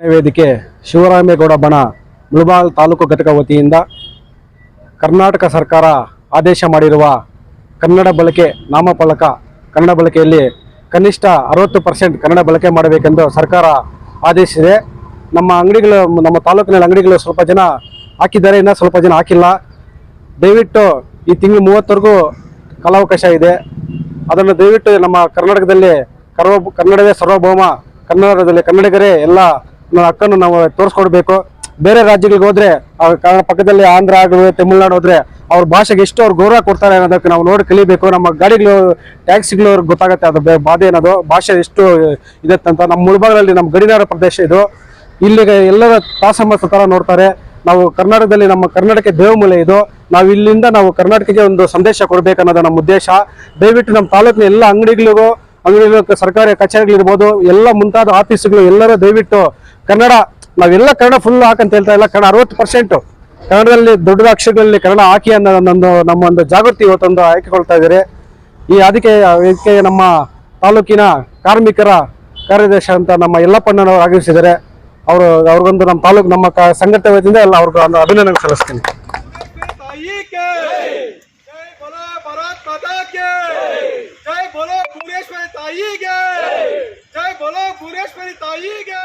ವೇದಿಕೆ ಶಿವರಾಮೇಗೌಡ ಬಣ ಮುಳಬಾಲ್ ತಾಲೂಕು ಘಟಕ ವತಿಯಿಂದ ಕರ್ನಾಟಕ ಸರ್ಕಾರ ಆದೇಶ ಮಾಡಿರುವ ಕನ್ನಡ ಬಳಕೆ ನಾಮಫಲಕ ಕನ್ನಡ ಬಳಕೆಯಲ್ಲಿ ಕನಿಷ್ಠ ಅರವತ್ತು ಪರ್ಸೆಂಟ್ ಕನ್ನಡ ಬಳಕೆ ಮಾಡಬೇಕೆಂದು ಸರ್ಕಾರ ಆದೇಶಿಸಿದೆ. ನಮ್ಮ ಅಂಗಡಿಗಳು, ನಮ್ಮ ತಾಲೂಕಿನಲ್ಲಿ ಅಂಗಡಿಗಳು ಸ್ವಲ್ಪ ಜನ ಹಾಕಿದ್ದಾರೆ, ಇನ್ನೂ ಸ್ವಲ್ಪ ಜನ ಹಾಕಿಲ್ಲ. ದಯವಿಟ್ಟು ಈ ತಿಂಗಳು ಮೂವತ್ತರೆಗೂ ಕಾಲಾವಕಾಶ ಇದೆ. ಅದನ್ನು ದಯವಿಟ್ಟು ನಮ್ಮ ಕರ್ನಾಟಕದಲ್ಲಿ ಕರ್ವ, ಕನ್ನಡವೇ ಸರ್ವಭೌಮ, ಕನ್ನಡದಲ್ಲಿ ಕನ್ನಡಿಗರೇ ಎಲ್ಲ ನಮ್ಮ ಹಕ್ಕನ್ನು ನಾವು ತೋರಿಸ್ಕೊಡ್ಬೇಕು. ಬೇರೆ ರಾಜ್ಯಗಳಿಗೆ ಹೋದ್ರೆ ಆ ಕನ್ನಡ ಪಕ್ಕದಲ್ಲಿ ಆಂಧ್ರ ಆಗಲಿ, ತಮಿಳ್ನಾಡು ಹೋದ್ರೆ ಅವ್ರ ಭಾಷೆಗೆ ಎಷ್ಟು ಅವ್ರು ಗೌರವ ಕೊಡ್ತಾರೆ ಅನ್ನೋದಕ್ಕೆ ನಾವು ನೋಡಿ ಕಲಿಬೇಕು. ನಮ್ಮ ಗಾಡಿಗಳು, ಟ್ಯಾಕ್ಸಿಗಳು ಅವ್ರಿಗೆ ಗೊತ್ತಾಗುತ್ತೆ. ಅದು ಬಾಧೆ ಅನ್ನೋದು ಭಾಷೆ ಎಷ್ಟು ಇದೆ ಅಂತ ನಮ್ಮ ಮುಳಬಾಗಲಲ್ಲಿ ನಮ್ಮ ಗಡಿನಾಡ ಪ್ರದೇಶ ಇದು. ಇಲ್ಲಿಗೆ ಎಲ್ಲರ ತಾಸಮಸ್ತ ಥರ ನೋಡ್ತಾರೆ. ನಾವು ಕರ್ನಾಟಕದಲ್ಲಿ ನಮ್ಮ ಕರ್ನಾಟಕ ದೇವಮೂಲೆ ಇದು. ನಾವು ಇಲ್ಲಿಂದ ನಾವು ಕರ್ನಾಟಕಕ್ಕೆ ಒಂದು ಸಂದೇಶ ಕೊಡಬೇಕನ್ನೋದು ನಮ್ಮ ಉದ್ದೇಶ. ದಯವಿಟ್ಟು ನಮ್ಮ ತಾಲೂಕಿನ ಎಲ್ಲ ಅಂಗಡಿಗಳಿಗೂ ಅಂದ್ರೆ ಸರ್ಕಾರಿ ಕಚೇರಿಗಳಿರ್ಬೋದು, ಎಲ್ಲ ಮುಂತಾದ ಆಫೀಸ್ಗಳು ಎಲ್ಲರೂ ದಯವಿಟ್ಟು ಕನ್ನಡ, ನಾವೆಲ್ಲ ಕನ್ನಡ ಫುಲ್ ಹಾಕಂತ ಹೇಳ್ತಾ ಇಲ್ಲ, ಕನ್ನಡ ಅರವತ್ತು ಪರ್ಸೆಂಟು ಕನ್ನಡದಲ್ಲಿ ದೊಡ್ಡ ಅಕ್ಷರಗಳಲ್ಲಿ ಕನ್ನಡ ಹಾಕಿ ಅನ್ನೋ ನನ್ನೊಂದು ನಮ್ಮ ಒಂದು ಜಾಗೃತಿ ಇವತ್ತೊಂದು ಆಯ್ಕೆಕೊಳ್ತಾ ಇದ್ದಾರೆ. ಈ ಅದಕ್ಕೆ ಇದಕ್ಕೆ ನಮ್ಮ ತಾಲೂಕಿನ ಕಾರ್ಮಿಕರ ಕಾರ್ಯದರ್ಶ ಅಂತ ನಮ್ಮ ಯಲ್ಲಪ್ಪಣ್ಣನವರು ಆಗಮಿಸಿದ್ದಾರೆ ಅವರು, ಅವ್ರಿಗೊಂದು ನಮ್ಮ ತಾಲೂಕು, ನಮ್ಮ ಸಂಘಟನೆ ವತಿಯಿಂದ ಎಲ್ಲ ಅವ್ರಿಗೆ ಒಂದು ಅಭಿನಂದನೆ ಸಲ್ಲಿಸ್ತೀನಿ. भूरेश्वरी ताई गे जय बोलो भूरेश्वरी ताई गे